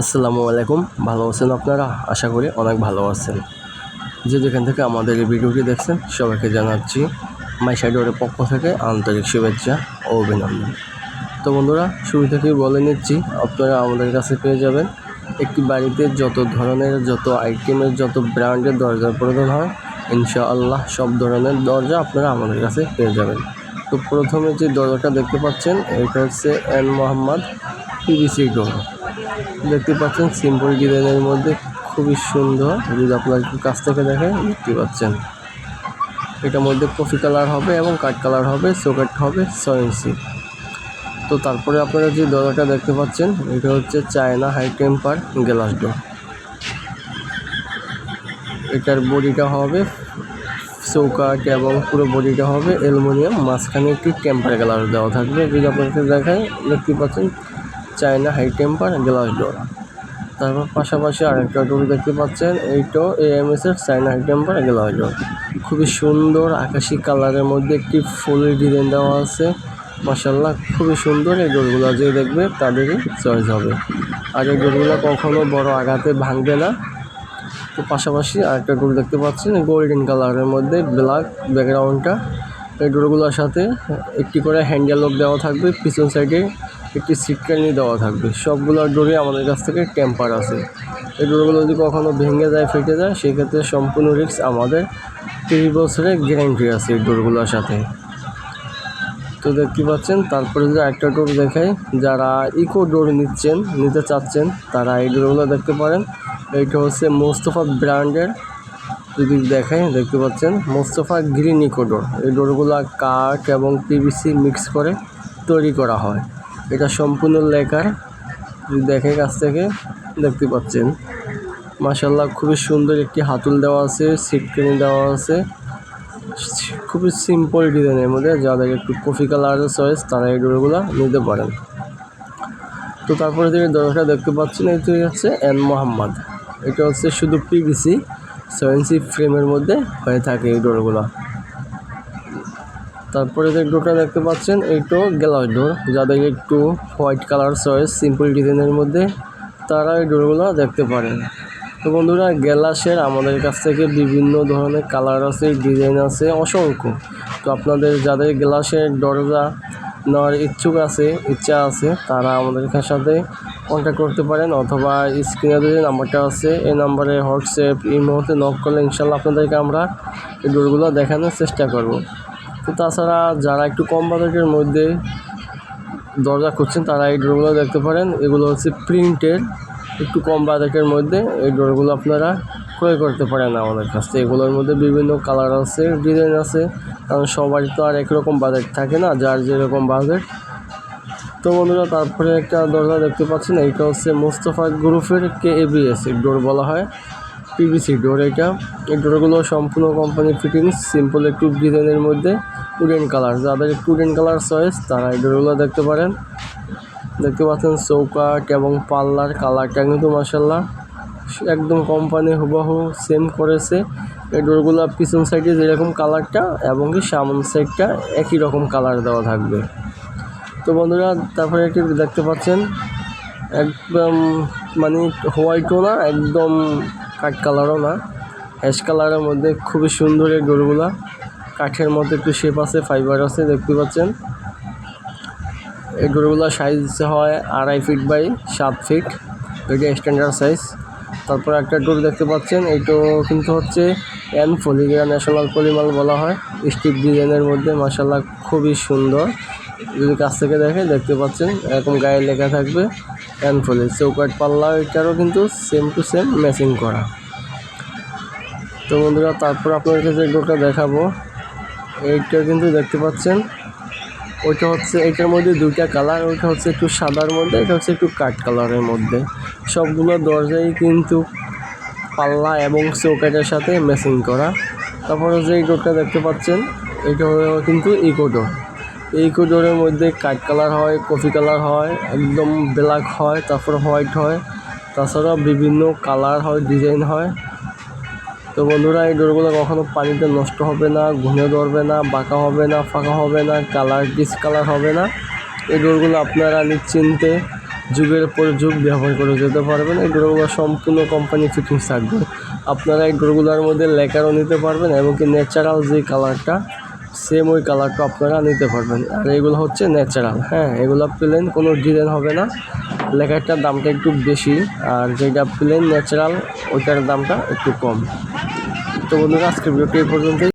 আসসালামু আলাইকুম। ভালো আছেন আপনারা? আশা করি অনেক ভালো আছেন। যে যেখান থেকে আমাদের এই ভিডিওটি দেখছেন, সবাইকে জানাচ্ছি মাই সাইডোরের পক্ষ থেকে আন্তরিক শুভেচ্ছা ও অভিনন্দন। তো বন্ধুরা, শুরু থেকেই বলে নিচ্ছি, আপনারা আমাদের কাছে পেয়ে যাবেন একটি বাড়িতে যত ধরনের, যত আইটেমের, যত ব্র্যান্ডের দরজার প্রয়োজন হয়, ইনশাআল্লাহ সব ধরনের দরজা আপনারা আমাদের কাছে পেয়ে যাবেন। তো প্রথমে যে দরজাটা দেখতে পাচ্ছেন, এটা হচ্ছে এন মোহাম্মদ পিভিসি ডোর। দেখতে পাচ্ছেন, সিম্পল ডিজাইনের মধ্যে খুবই সুন্দর। যদি আপনার কাছ থেকে দেখেন, দেখতে পাচ্ছেন। এটার মধ্যে কফি কালার হবে এবং কাঠ কালার হবে, সকেট হবে ইঞ্চি। তো তারপরে আপনারা যে দরজাটা দেখতে পাচ্ছেন, এটা হচ্ছে China high temper glass door. এটার বডিটা হবে চৌকাট এবং পুরো বডিটা হবে অ্যালুমিনিয়াম, মাঝখানে একটি টেম্পার গ্লাস দেওয়া থাকবে। যদি আপনাকে দেখায় দেখতে পাচ্ছেন China high temper glass door তারপর পাশাপাশি আরেকটা ডোর দেখতে পাচ্ছেন এইটাও এএমএস এর China high temper glass door খুবই সুন্দর আকাশি কালারের মধ্যে একটি ফুলের ডিজাইন দেওয়া আছে। মাসাল্লাহ খুবই সুন্দর এই ডোরগুলো যে দেখবে তাদেরই চয়েস হবে। আর এই ডোরগুলো কখনো বড় আঘাতে ভাঙবে না। তো পাশাপাশি আরেকটা ডোর দেখতে পাচ্ছেন গোল্ডেন কালারের মধ্যে ব্ল্যাক ব্যাকগ্রাউন্ডটা এই ডোরগুলোর সাথে একটি করে হ্যান্ডেল লক দেওয়া থাকবে, পিছন সাইডে একটি সিটকানি দেওয়া থাকবে। সবগুলো ডোরে আমাদের কাছ থেকে টেম্পার আছে। এই ডোরগুলো যদি কখনো ভেঙে যায়, ফেটে যায়, সেক্ষেত্রে সম্পূর্ণ রিস্ক আমাদের তিরিশ বছরের গ্যারেন্টি আছে এই ডোরগুলোর সাথে। তো দেখতে পাচ্ছেন, তারপরে যদি একটা ডোর দেখাই, যারা ইকো ডোর নিচ্ছেন, নিতে চাচ্ছেন, তারা এই ডোরগুলো দেখতে পারেন। এইটা হচ্ছে মোস্তফা ব্র্যান্ডের। যদি দেখাই, দেখতে পাচ্ছেন, মোস্তফা গ্রিন ইকো ডোর। এই ডোরগুলো কাঠ এবং পিভিসি মিক্স করে তৈরি করা হয়। এটা সম্পূর্ণ যদি দেখে কাছ থেকে, দেখতে পাচ্ছেন। মাসাল্লাহ খুবই সুন্দর একটি হাতুল দেওয়া আছে সিটকানি দেওয়া আছে। খুবই সিম্পল ডিজাইনের মধ্যে, যাদের একটু কফি কালারের চয়েস তারা এই ডোরগুলো নিতে পারেন। তো তারপরে যে দরজাটা দেখতে পাচ্ছেন, এটি হচ্ছে এন মোহাম্মদ। এটা হচ্ছে শুধু পিভিসি সেভেন্সি ফ্রেমের মধ্যে হয়ে থাকে এই ডোরগুলো তারপরে যে ডোরটা দেখতে পাচ্ছেন এইটাও গ্লাস ডোর যাদের একটু হোয়াইট কালার চয়েস, সিম্পল ডিজাইনের মধ্যে তারা এই ডোরগুলো দেখতে পারেন। তো বন্ধুরা গ্লাসের আমাদের কাছ থেকে বিভিন্ন ধরনের কালার আছে, ডিজাইন আছে, অসংখ্য। তো আপনাদের যাদের গ্লাসের দরজা নেওয়ার ইচ্ছুক আছে, ইচ্ছা আছে, তারা আমাদের সাথে কন্ট্যাক্ট করতে পারেন অথবা স্ক্রিনে যে নাম্বারটা আছে, এই নাম্বারে হোয়াটসঅ্যাপ এই মুহূর্তে নক করলে ইনশাল্লাহ আপনাদেরকে আমরা এই ডোরগুলো দেখানোর চেষ্টা করব। তো তাছাড়া যারা একটু কম বাজেটের মধ্যে দরজা খুঁজছেন, তারা এই ডোরগুলো দেখতে পারেন। এগুলো হচ্ছে প্রিন্টের একটু কম বাজেটের মধ্যে এই ডোরগুলো আপনারা ক্রয় করতে পারেন আমাদের কাছ থেকে। এগুলোর মধ্যে বিভিন্ন কালার আছে ডিজাইন আছে, কারণ সবারই তো আর একরকম বাজেট থাকে না, যার যেরকম বাজেট। তো বন্ধুরা, তারপরে একটা দরজা দেখতে পাচ্ছেন, এইটা হচ্ছে মোস্তফা গ্রুপের কে এবিএস ডোর বলা হয়। পিভিসি ডোর এটা। এই ডোরগুলো সম্পূর্ণ কোম্পানি ফিটিংস সিম্পল একটু ডিজাইনের মধ্যে উডেন কালার যাদের একটু উডেন কালার চয়েস তারা এই ডোরগুলো দেখতে পারেন। দেখতে পাচ্ছেন চৌকাট এবং পাল্লার কালারটা কিন্তু মাসাল্লাহ একদম কোম্পানি হুবাহু সেম করেছে। এই ডোরগুলো পিছন সাইডে যেরকম কালারটা এবং কি সামন সাইডটা একই রকম কালার দেওয়া থাকবে। তো বন্ধুরা, তারপরে একটি দেখতে পাচ্ছেন, একদম মানে হোয়াইটও না, একদম কাঠ কালারও না। অ্যাশ কালারের মধ্যে খুবই সুন্দর এই ডোরগুলো কাঠের মধ্যে একটু শেপ আছে ফাইবার আছে, দেখতে পাচ্ছেন? এই ডোরগুলো সাইজ হয় আড়াই ফিট বাই সাত ফিট এটা স্ট্যান্ডার্ড সাইজ তারপর একটা গরু দেখতে পাচ্ছেন এইটাও কিন্তু হচ্ছে এন ফলিগিরা ন্যাশনাল পলিমাল বলা হয়। স্টিপ ডিজাইনের মধ্যে মাসাল্লাহ খুবই সুন্দর। যদি কাছ থেকে দেখে দেখতে পাচ্ছেন, এরকম গায়ে লেখা থাকবে এন ফলি চৌকাট পাল্লা, এটারও কিন্তু সেম টু সেম ম্যাচিং করা। তো বন্ধুরা, তারপর আপনাদেরকে যে ডোরটা দেখাবো, এইটা কিন্তু দেখতে পাচ্ছেন। ওইটা হচ্ছে, এটার মধ্যে দুইটা কালার ওইটা হচ্ছে একটু সাদার মধ্যে, এটা হচ্ছে একটু কাঠ কালারের মধ্যে। সবগুলো দরজাই কিন্তু পাল্লা এবং চৌকাটের সাথে ম্যাচিং করা। তারপরে যে ডোরটা দেখতে পাচ্ছেন, এটা কিন্তু ইকো ডোর এই ইকো ডোরের মধ্যে কাঠ কালার হয়, কফি কালার হয়, একদম ব্ল্যাক হয়, তারপর হোয়াইট হয়। তাছাড়াও বিভিন্ন কালার হয় ডিজাইন হয়। তো বন্ধুরা, এই ডোরগুলো কখনো পানিতে নষ্ট হবে না ঘুমে ধরবে না, বাঁকা হবে না, ফাঁকা হবে না কালার ডিসকালার হবে না। এই ডোরগুলো আপনারা নিশ্চিন্তে যুগের পর যুগ ব্যবহার করে যেতে পারবেন। এই ডোরগুলো সম্পূর্ণ কোম্পানি ফিটিংস থাকবে। আপনারা এই ডোরগুলোর মধ্যে লেকারও নিতে পারবেন এবং কি ন্যাচারাল যে কালারটা সেম ওই কালারটা আপনারা নিতে পারবেন। আর এগুলো হচ্ছে ন্যাচারাল হ্যাঁ এগুলো প্লেন কোনো ডিজাইন হবে না। লেখাটার দামটা একটু বেশি, আর যেটা প্লেন ন্যাচারাল ওইটার দামটা একটু কম। তো বন্ধুরা, আজকের ভিডিওটি এই পর্যন্তই।